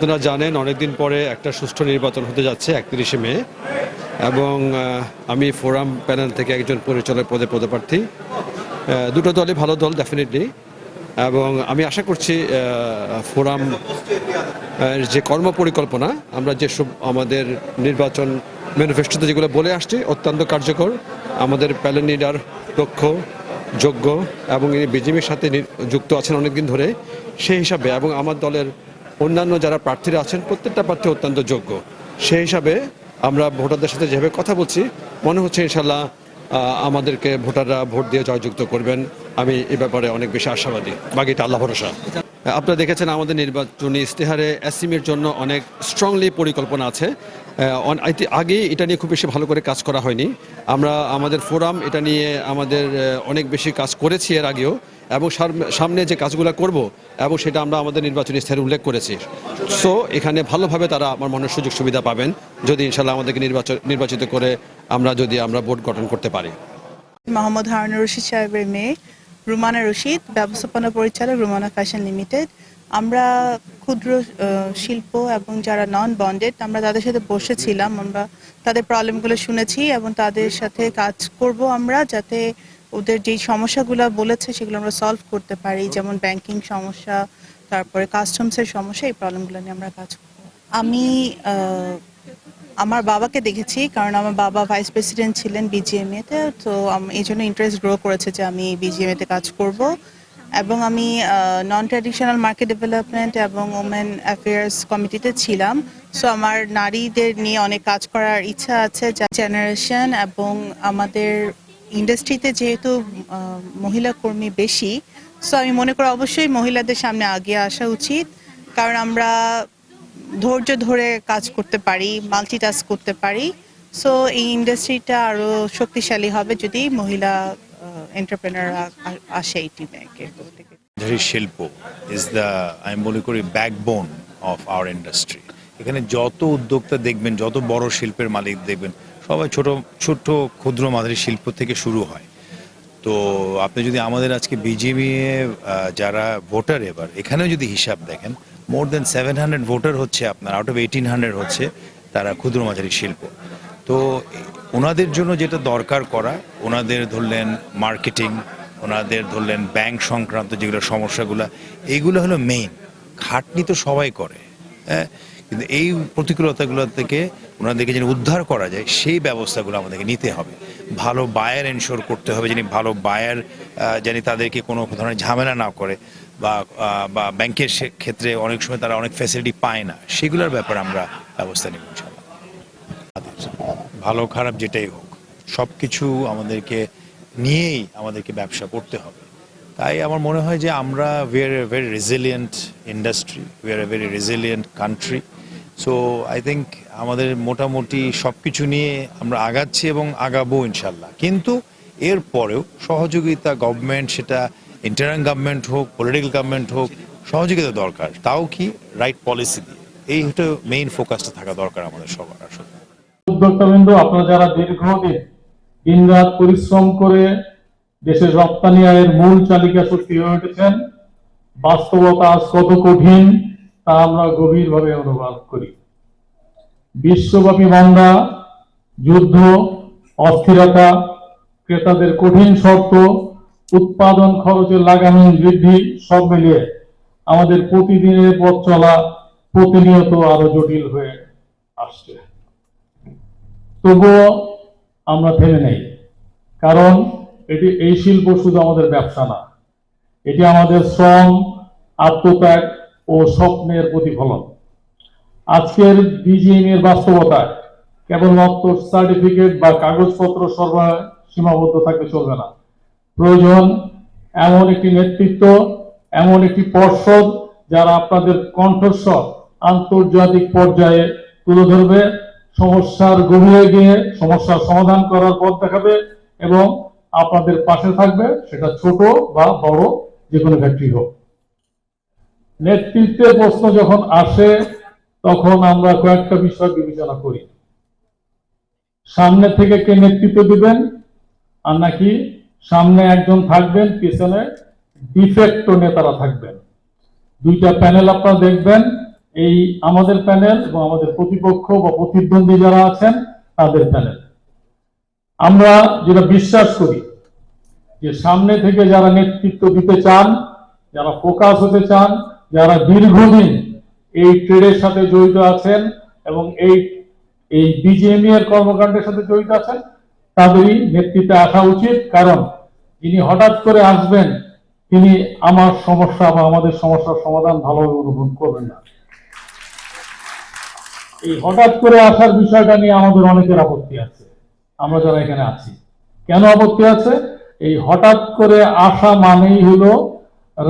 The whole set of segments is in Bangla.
আপনারা জানেন, অনেকদিন পরে একটা সুষ্ঠু নির্বাচন হতে যাচ্ছে, একত্রিশে মে। এবং আমি ফোরাম প্যানেল থেকে একজন পরিচালক পদে পদপ্রার্থী। দুটো দলই ভালো দল ডেফিনেটলি এবং আমি আশা করছি ফোরাম যে কর্ম পরিকল্পনা, আমরা যেসব আমাদের নির্বাচন ম্যানিফেস্টোতে যেগুলো বলে আসছি, অত্যন্ত কার্যকর। আমাদের প্যানেল লিডার দক্ষ, যোগ্য, এবং ইনি বিজেপির সাথে যুক্ত আছেন অনেকদিন ধরে, সেই হিসাবে। এবং আমার দলের অন্যান্য যারা প্রার্থীরা আছেন, প্রত্যেকটা প্রার্থী অত্যন্ত যোগ্য। সেই হিসাবে আমরা ভোটারদের সাথে যেভাবে কথা বলছি, মনে হচ্ছে ইনশাল্লাহ আমাদেরকে ভোটাররা ভোট দিয়ে জয়যুক্ত করবেন। আমি এ ব্যাপারে অনেক বেশি আশাবাদী। বাকিটা আল্লাহ ভরসা। আপনারা দেখেছেন আমাদের নির্বাচনী ইস্তেহারে এসিমের জন্য অনেক স্ট্রংলি পরিকল্পনা আছে। আগে এটা নিয়ে খুব বেশি ভালো করে কাজ করা হয়নি। আমরা আমাদের ফোরাম এটা নিয়ে আমাদের অনেক বেশি কাজ করেছি এর আগেও। এবং সামনে যে কাজগুলো করব এবং সেটা আমরা আমাদের নির্বাচনী ইস্তেহারে উল্লেখ করেছি। সো এখানে ভালোভাবে তারা আমার মনে সুযোগ সুবিধা পাবেন। যদি ইনশাল্লাহ আমাদেরকে নির্বাচন নির্বাচিত করে আমরা যদি আমরা ভোট গঠন করতে পারি। মোহাম্মদ হারুনুর রশিদ সাহেবের মেয়ে, রুমানা রশিদ, ব্যবস্থাপনা পরিচালক রুমানা ফ্যাশন লিমিটেড। আমরা ক্ষুদ্র শিল্প এবং যারা নন বন্ডেড আমরা তাদের সাথে বসেছিলাম। আমরা তাদের প্রবলেমগুলো শুনেছি এবং তাদের সাথে কাজ করব আমরা যাতে ওদের যেই সমস্যাগুলো বলেছে, সেগুলো আমরা সলভ করতে পারি। যেমন ব্যাংকিং সমস্যা, তারপরে কাস্টমসের সমস্যা, এই প্রবলেমগুলো নিয়ে আমরা কাজ করব। আমি আমার বাবাকে দেখেছি, কারণ আমার বাবা ভাইস প্রেসিডেন্ট ছিলেন বিজিএমএ তে এই জন্য ইন্টারেস্ট গ্রো করেছে যে আমি বিজিএমএ তে কাজ করব। এবং আমি নন ট্র্যাডিশনাল মার্কেট ডেভেলপমেন্ট এবং ওমেন অ্যাফেয়ার্স কমিটিতে ছিলাম। সো আমার নারীদের নিয়ে অনেক কাজ করার ইচ্ছা আছে জেনারেশন এবং আমাদের ইন্ডাস্ট্রিতে যেহেতু মহিলা কর্মী বেশি সো আমি মনে করি অবশ্যই মহিলাদের সামনে আগে আসা উচিত। কারণ আমরা ধৈর্য ধরে কাজ করতে পারি মাল্টিটাস্ক করতে পারি সো এই ইন্ডাস্ট্রিটা আরও শক্তিশালী হবে যদি মহিলা এন্টারপ্রেনাররা আসে এই টিমে শিল্প ইজ দ্য আমি মনে করি ব্যাকবোন অফ আওয়ার ইন্ডাস্ট্রি এখানে যত উদ্যোক্তা দেখবেন, যত বড় শিল্পের মালিক দেখবেন সবাই ছোট ছোট ক্ষুদ্র মাঝারি শিল্প থেকে শুরু হয়। তো আপনি যদি আমাদের আজকে বিজেপি যারা ভোটার এবার, এখানেও যদি হিসাব দেখেন more than seven hundred voter হচ্ছে আপনার আউট অফ এইটিন হান্ড্রেড হচ্ছে তারা ক্ষুদ্র মাঝারি শিল্প। তো ওনাদের জন্য যেটা দরকার করা, ওনাদের ধরলেন মার্কেটিং ওনাদের ধরলেন ব্যাংক সংক্রান্ত যেগুলো সমস্যাগুলো এইগুলো হলো মেইন খাটনি তো সবাই করে হ্যাঁ? কিন্তু এই প্রতিকূলতাগুলো থেকে ওনাদেরকে যেন উদ্ধার করা যায়, সেই ব্যবস্থাগুলো আমাদেরকে নিতে হবে। ভালো বায়ার এনশোর করতে হবে, যিনি ভালো বায়ার জানি তাদেরকে কোনো ধরনের ঝামেলা না করে বা বা ব্যাংকের ক্ষেত্রে অনেক সময় তারা অনেক ফ্যাসিলিটি পায় না, সেগুলোর ব্যাপারে আমরা ব্যবস্থা নেব ভালো, খারাপ যেটাই হোক সব কিছু আমাদেরকে নিয়েই আমাদেরকে ব্যবসা করতে হবে। তাই আমার মনে হয় যে আমরা we are a very resilient industry we are a very resilient country so I think আমাদের মোটামুটি সব কিছু নিয়ে আমরা আগাচ্ছি এবং আগাবো ইনশাল্লাহ কিন্তু এর পরেও সহযোগিতা গভর্নমেন্ট সেটা ইন্টারিয়াম গভর্নমেন্ট হোক পলিটিক্যাল গভর্নমেন্ট হোক, সহযোগিতা দরকার। তাও কি রাইট পলিসি দিয়ে। এই হচ্ছে মেইন ফোকাসটা থাকা দরকার আমাদের সবার আসলে। উদ্যোক্তাবৃন্দ, আপনারা যারা দীর্ঘদিন দিন রাত পরিশ্রম করে দেশের রপ্তানি আয়ের মূল চালিকা শক্তি হয়ে উঠেছেন, বাস্তবতা আজ কত কঠিন। তা আমরা গভীরভাবে অনুভব করি। বিশ্বব্যাপী মন্দা, যুদ্ধ, অস্থিরতা, ক্রেতাদের কঠিন শর্ত, উৎপাদন খরচের লাগামহীন বৃদ্ধি, সব মিলিয়ে আমাদের প্রতিদিনের পথ চলা প্রতিনিয়ত আরও জটিল হয়ে আসছে। তবুও আমরা থেমে নেই, কারণ এটি এই শিল্প শুধু আমাদের ব্যবসা না, এটি আমাদের শ্রম, আত্মত্যাগ ও স্বপ্নের প্রতিফলন। আজকের বিজিএম এর বাস্তবতায় কেবলমাত্র সার্টিফিকেট বা কাগজপত্র সরবরাহ সীমাবদ্ধ থাকলে চলবে না। প্রয়োজন এমন একটি নেতৃত্ব, এমন একটি পর্ষদ যারা আপনাদের কণ্ঠস্বর আন্তর্জাতিক পর্যায়ে তুলে ধরবে, সমস্যার গভীরে গিয়ে সমস্যার সমাধান করার পথ দেখাবে এবং আপনাদের পাশে থাকবে সেটা ছোট বা বড় যে কোনো ফ্যাক্টরি হোক। নেতৃত্বের প্রশ্ন যখন আসে, তখন আমরা কয়েকটা বিষয় বিবেচনা করি। সামনে থেকে কে নেতৃত্ব দিবেন? আর নাকি সামনে একজন থাকবেন, পিছনে ডিফেক্টো নেতারা থাকবেন। দুইটা প্যানেল আপনারা দেখবেন। এই আমাদের প্যানেল এবং আমাদের প্রতিপক্ষ বা প্রতিদ্বন্দ্বী যারা আছেন, তাদের প্যানেল। আমরা যেটা বিশ্বাস করি, যে সামনে থেকে যারা নেতৃত্ব দিতে চান, যারা ফোকাস হতে চান যারা দীর্ঘদিন এই ট্রেডের সাথে জড়িত আছেন এবং এই এই বিজিএমই এর কর্মকাণ্ডের সাথে জড়িত আছেন, তাদেরই নেতৃত্বে আসা উচিত। কারণ যিনি হঠাৎ করে আসবেন, তিনি আমার সমস্যা বা আমাদের সমস্যার সমাধান ভালোভাবে অনুভব করবেন না। এই হঠাৎ করে আসার বিষয়টা নিয়ে আমাদের অনেকের আপত্তি আছে। আমরা যারা এখানে আছি। কেন আপত্তি আছে? এই হঠাৎ করে আসা মানেই হলো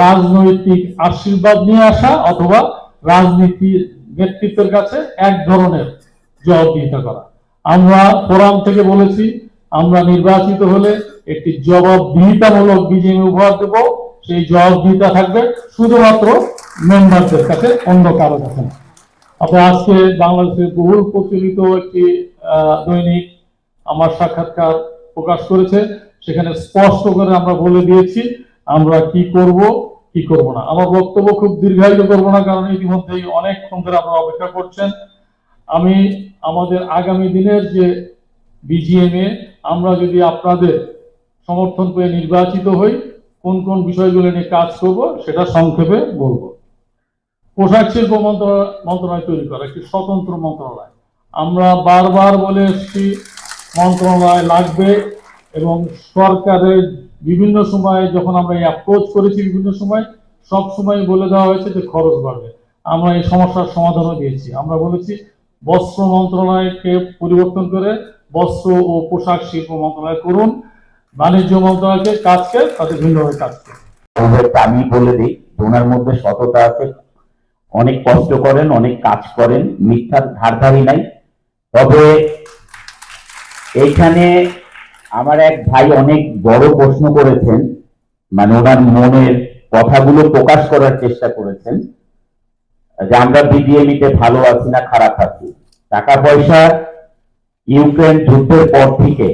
রাজনৈতিক আশীর্বাদ নিয়ে আসা অথবা রাজনীতির নেতৃত্বের কাছে এক ধরনের জবাবদিহিতা করা। আমরা ফোরাম থেকে বলেছি, আমরা নির্বাচিত হলে একটি জবাবদিহিতামূলক বিজেপি উপহার দেব। সেই জবাবদিহিতা থাকবে শুধুমাত্র মেম্বারদের কাছে, অন্য কারও কাছে না। আপনি আজকে বাংলাদেশের বহুল প্রচলিত একটি দৈনিক আমার সাক্ষাৎকার প্রকাশ করেছে। সেখানে স্পষ্ট করে আমরা বলে দিয়েছি আমরা কি করব কি করব না? আমার বক্তব্য খুব দীর্ঘায়িত করব না, কারণ ইতিমধ্যেই অনেকক্ষণ ধরে আপনারা অপেক্ষা করছেন। আমি আমাদের আগামী দিনের যে বিজিএমএ আমরা যদি আপনাদের সমর্থন পেয়ে নির্বাচিত হই, কোন কোন বিষয়গুলো নিয়ে কাজ করব, সেটা সংক্ষেপে বলব। পোশাক শিল্প মন্ত্রণালয় মন্ত্রণালয় তৈরি করা, একটি স্বতন্ত্র মন্ত্রণালয়। আমরা বারবার বলে এসেছি, মন্ত্রণালয় লাগবে এবং সরকারের বিভিন্ন সময়ে যখন আমরা এই অ্যাপ্রোচ করেছি বিভিন্ন সময়, সব সময় বলে দেওয়া হয়েছে যে খরচ বাড়বে। আমরা এই সমস্যার সমাধানও দিয়েছি। আমরা বলেছি, বস্ত্র মন্ত্রণালয়কে পরিবর্তন করে বস্ত্র ও পোশাক শিল্প মন্ত্রণালয় করুন। বাণিজ্য মন্ত্রণালয়কে কাজকে তাদের ভিন্নভাবে কাজ করুন। আমি বলে দিই ওনার মধ্যে সততা আছে। অনেক কষ্ট করেন, অনেক কাজ করেন, মিথ্যার ধারধারি নাই। তবে এইখানে আমার এক ভাই অনেক বড় প্রশ্ন করেছেন মানে ওনার মনের কথাগুলো প্রকাশ করার চেষ্টা করেছেন, যে আমরা বিডিএমিতে ভালো আছি না খারাপ আছি। টাকা পয়সা ইউক্রেন যুদ্ধের পর থেকে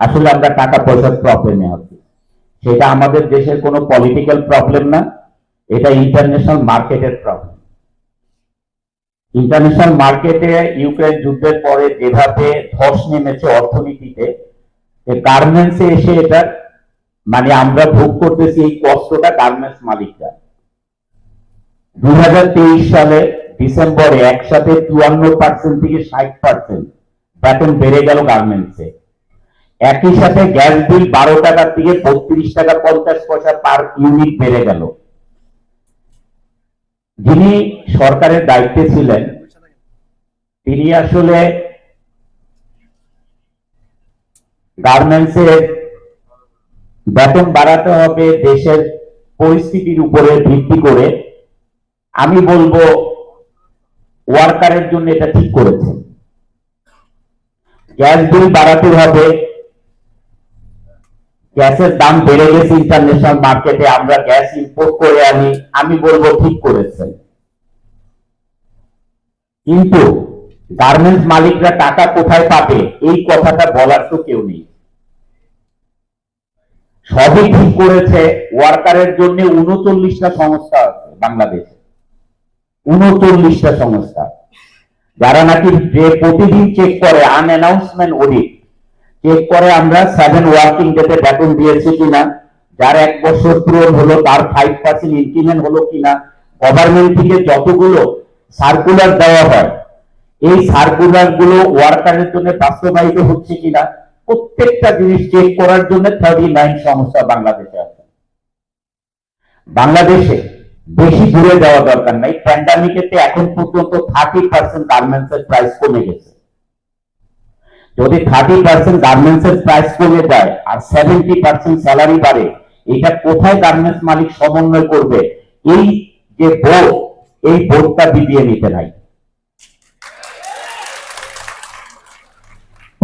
আসলে আমরা টাকা পয়সার প্রবলেমে আছি। সেটা আমাদের দেশের কোনো পলিটিক্যাল প্রবলেম না, এটা ইন্টারন্যাশনাল মার্কেটের প্রবলেম ইন্টারন্যাশনাল মার্কেটে ইউক্রেন যুদ্ধের পরে যেভাবে ধস নেমেছে অর্থনীতিতে গার্মেন্টসে এসে এটা মানে আমরা ভোগ করতেছি এই কষ্টটা গার্মেন্টস মালিকরা। দুই সালে ডিসেম্বরে একসাথে চুয়ান্ন পার্সেন্ট থেকে ষাট পার্সেন্ট বেতন বেড়ে গেল গার্মেন্টসে একই সাথে গ্যাস বিল বারো টাকার থেকে বত্রিশ টাকা পঞ্চাশ পয়সা পার ইউনিট বেড়ে গেল। যিনি সরকারের দায়িত্বে ছিলেন, তিনি আসলে গার্মেন্টসের বেতন বাড়াতে হবে দেশের পরিস্থিতির উপরে ভিত্তি করে। আমি বলব ওয়ার্কারের জন্য এটা ঠিক করেছেন গ্যাস বিল বাড়াতে হবে। গ্যাসের দাম বেড়ে গেছে ইন্টারন্যাশনাল মার্কেটে আমরা গ্যাস ইম্পোর্ট করে আনি। আমি বলব ঠিক করেছেন কিন্তু গার্মেন্টস মালিকরা টাকা কোথায় পাবে? এই কথাটা বলার তো কেউ নেই। সবই ঠিক করেছে। ওয়ার্কারের জন্য উনচল্লিশটা সংস্থা আছে বাংলাদেশে। উনচল্লিশটা সংস্থা। যারা নাকি যে প্রতিদিন চেক করে আনঅ্যানাউন্সমেন্ট অডিট চেক করে আমরা সেভেন ওয়ার্কিং ডেতে বেতন দিয়েছি কিনা, যার এক বছর পূরণ হলো, তার ফাইভ পার্সেন্ট ইনক্রিমেন্ট হলো কিনা গভর্নমেন্ট থেকে যতগুলো সার্কুলার দেওয়া হয় এই সার্কুলারগুলো ওয়ার্কারের জন্য বাস্তবায়িত হচ্ছে কিনা, প্রত্যেকটা জিনিস চেক করার জন্য থার্টি নাইন সংস্থা বাংলাদেশে আছে। বাংলাদেশে বেশি দূরে যাওয়া দরকার নাই। প্যান্ডামিকেতে এখন পর্যন্ত থার্টি পার্সেন্ট গার্মেন্টস এর প্রাইস কমে গেছে। যদি থার্টি পার্সেন্ট গার্মেন্টস এর প্রাইস কমে যায় আর সেভেন্টি পার্সেন্ট স্যালারি বাড়ে, এটা কোথায় গার্মেন্টস মালিক সমন্বয় করবে? এই যে বোর্ড এই বোর্ডটা বিদিয়ে নিতে নাই।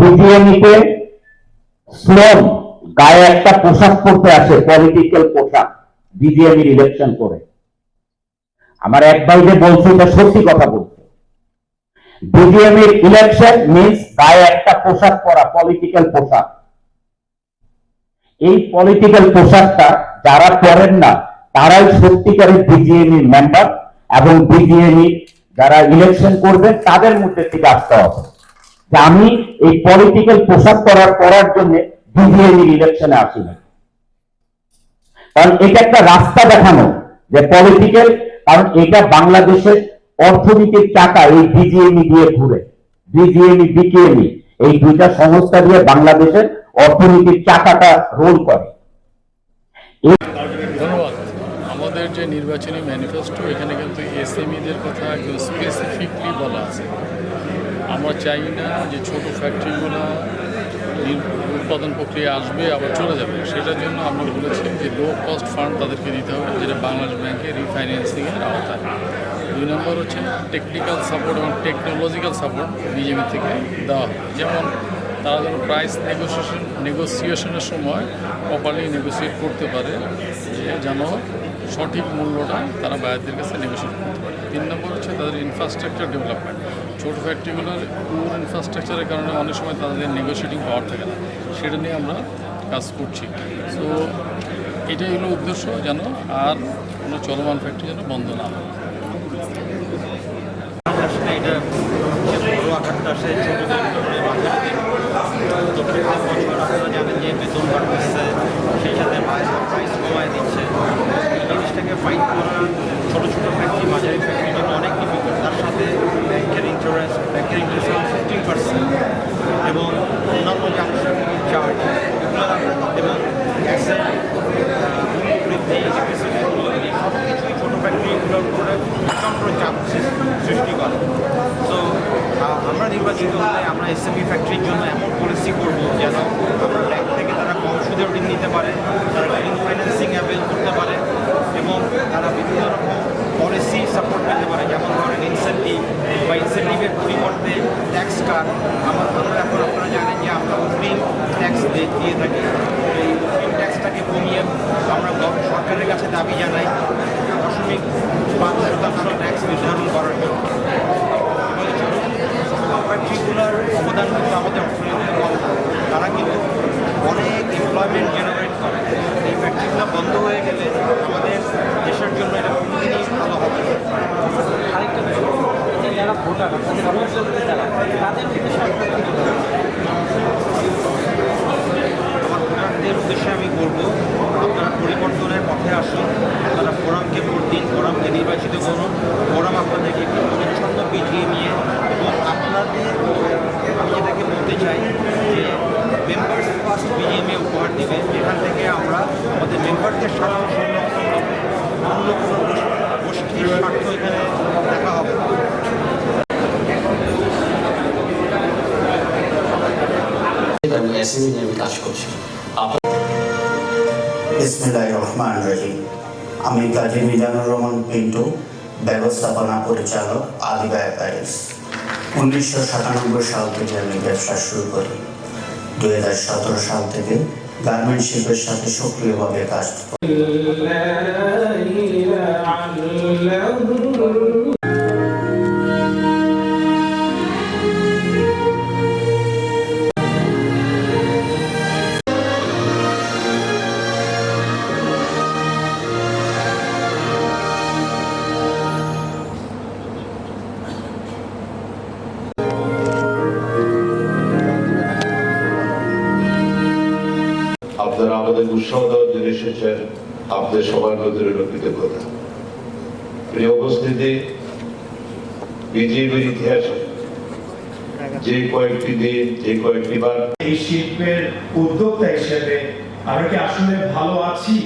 বিজিএমিতে শ্রম গায়ে একটা পোশাক পলিটিক্যাল পোশাক বিজিএমির ইলেকশন করে। আমার এক ভাই যে বলছে, এটা সত্যি কথা বলছে। বিজিএমির ইলেকশন গায়ে একটা পোশাক পরা পলিটিক্যাল পোশাক। এই পলিটিক্যাল পোশাকটা যারা পরেন না, তারাই সত্যিকারের বিজিএমির মেম্বার এবং বিজিএমই যারা ইলেকশন করবেন, তাদের মধ্যে থেকে আসতে হবে। যে আমি এই পলিটিক্যাল পোশাক করার করার জন্য বিজিএমই ইলেকশনে আসি না কারণ এটা একটা রাস্তা দেখানো যে পলিটিক্যাল কারণ এটা বাংলাদেশের অর্থনীতির টাকা এই বিজিএমই দিয়ে ঘুরে। বিজিএমই বিকেএমই, এই দুইটা সংস্থা দিয়ে বাংলাদেশের অর্থনীতির চাকাটা রোল করে। ধন্যবাদ। আমাদের যে নির্বাচনী ম্যানিফেস্টো এখানে কিন্তু এসএমইদের কথা একদম স্পেসিফিকলি বলা আছে। আমরা চাই না যে ছোট ফ্যাক্টরিগুলো উৎপাদন প্রক্রিয়া আসবে, আবার চলে যাবে। সেটার জন্য আমরা বলেছি যে লো কস্ট ফান্ড তাদেরকে দিতে হবে, যেটা বাংলাদেশ ব্যাংকে রিফাইন্যান্সিংয়ের আওতায়। দুই নম্বর হচ্ছে টেকনিক্যাল সাপোর্ট এবং টেকনোলজিক্যাল সাপোর্ট বিজেপি থেকে দেওয়া হবে যেমন তারা যেন প্রাইস নেগোসিয়েশন নেগোসিয়েশনের সময় প্রপারলি নেগোসিয়েট করতে পারে, যে যেন সঠিক মূল্যটা তারা বায়ারদের কাছে নেগোসিয়েট করতে পারে। তিন নম্বর হচ্ছে তাদের ইনফ্রাস্ট্রাকচার ডেভেলপমেন্ট ছোটো ফ্যাক্টরিগুলোর পুর ইনফ্রাস্ট্রাকচারের কারণে অনেক সময় তাদের নেগোসিয়েটিং পাওয়ার থাকে না। সেটা নিয়ে আমরা কাজ করছি। সো এটাই হলো উদ্দেশ্য যেন আর কোনো চলমান ফ্যাক্টরি যেন বন্ধ না হয়। জানেন যে সেই দিচ্ছে জিনিসটাকে ছোটো ছোটো ফ্যাক্টরি মাঝারি ফ্যাক্টরির জন্য অনেক manufacturers are carrying discount 15%. উদ্দেশ্যে ভোটারদের উদ্দেশ্যে আমি বলব, আপনারা পরিবর্তনের পথে আসুন। আপনারা ফোরামকে ভোট দিন, ফোরামকে নির্বাচিত করুন। ফোরাম আপনাদেরকে একটি পরিচ্ছন্ন পিছিয়ে নিয়ে এবং আপনাদের আমি যেটাকে বলতে চাই যে মেম্বার্স ফার্স্ট বিজিএমএ উপহার দিবে। যেখান থেকে আমরা আমাদের মেম্বারদের স্বার্থ বিসমিল্লাহ রহমান রহিম। আমি কাজী মিজানুর রহমান পিন্টু, ব্যবস্থাপনা পরিচালক আদি প্যারিস উনিশশো সাতানব্বই সাল থেকে আমি ব্যবসা শুরু করি। দু হাজার সতেরো সাল থেকে গার্মেন্ট শিল্পের সাথে সক্রিয়ভাবে কাজ করি। আমাদের উৎসাহ দেওয়ার জন্য এসেছেন আপনাদের সবার নজরে রক্ষিত কৃতজ্ঞতা। প্রিয় উপস্থিতি, বিজেপির ইতিহাসে যে কয়েকটি দিন, যে কয়েকটি বার এই শিল্পের উদ্যোক্তা হিসেবে আমরা কি আসলে ভালো আছি?